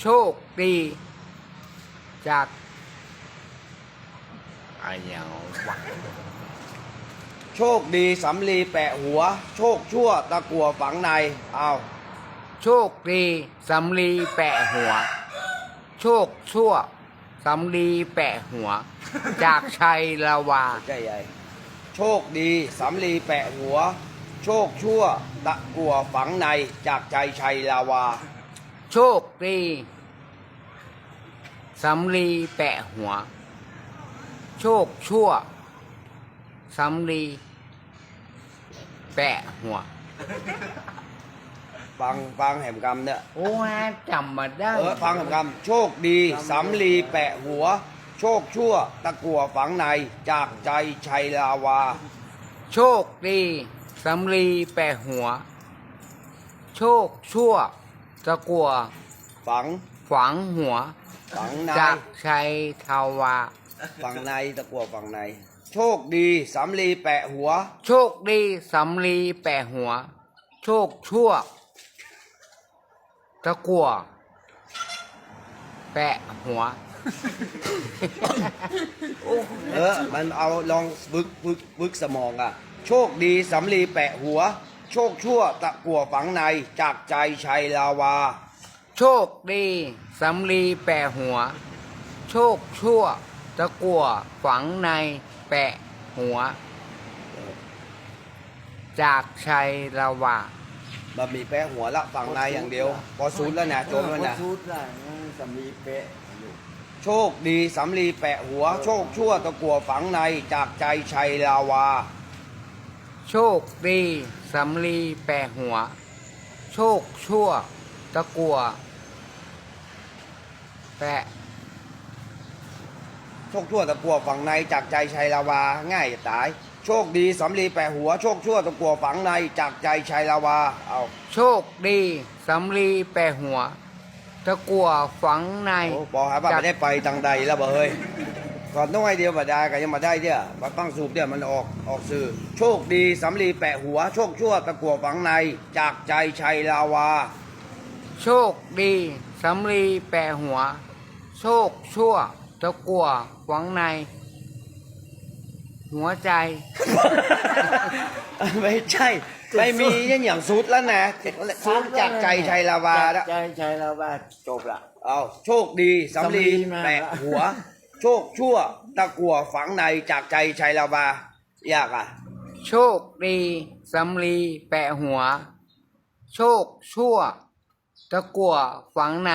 โชคดี จากอะไรอย่างวะโชคดีสำลีแปะหัว โชคชั่วตะกัวฝังในเอาโชคดีสำลีแปะหัว โชคชั่วสำลีแปะหัว จากชัยลาวาใจใหญ่โชคดีสำลีแปะหัว โชคชั่วตะกัวฝังในจากใจชัยลาวา โชคดีสำลีแปะหัว โชคชั่วสำลีแปะหัว ฟังฟังแหมกำเนี่ยโอ้ยจำมาได้ เออฟังแหมกำโชคดีสำลีแปะหัว โชคชั่ว ตะกัวฝังในจากใจชัยลาวา โชคดีสำลีแปะหัว โชคชั่ว ตะกัวฝังฝังหัว ฝังในจากชัยทาวา ฝังในตะกัวฝังใน โชคดีสำลีแปะหัว โชคดีสำลีแปะหัว โชคชั่ว ตะกัวแปะหัว เออ มันเอาลองบึกบึกบึกสมองอะ โชคดีสำลีแปะหัว โชคชั่วตะกัวฝังในจากใจชัยลาวา โชคดีสำลีแปะหัว โชคชั่วตะกัวฝังในแปะหัว จากชัยลาวาบะหมี่แปะหัวละฝั่งในอย่างเดียว พอซูดแล้วนะจมแล้วนะ ชุดละสำลีเป๊ะอยู่โชคดีสำลีแปะหัว โชคชั่วตะกัวฝังในจากใจชัยลาวา โชคดีสำลีแปะหัว โชคชั่ว ตะกัว แปะ โชคชั่วตะกัวฝังในจากใจชัยลาวา ง่ายจะตาย โชคดีสำลีแปะหัว โชคชั่วตะกัวฝังในจากใจชัยลาวา เอาโชคดีสำลีแปะหัว ตะกัวฝังในโอ้บอกหาว่าไม่ได้ไปทางใดแล้วบ่เฮ้ย ก่อนต้องให้เดียวมาได้ก็ยังมาได้เนี่ยมาตั้งสูบเนี่ยมันออกออกสื่อ โชคดีสำลีแปะหัว โชคชั่วตะกัวฝังใน จากใจชัยลาวา โชคดีสำลีแปะหัว โชคชั่วตะกัวฝังใน หัวใจ ไม่ใช่ ไม่มีอย่างสุดแล้วนะสุดจากใจชัยลาวาแล้วใจชัยลาวาจบละเอาโชคดีสำลีสำลีมาแปะหัว โชคชั่วตะกัวฝังในจากใจชัยลาบายากอะ โชคดีสำลีแปะหัว โชคชั่ว ตะกัวฝังใน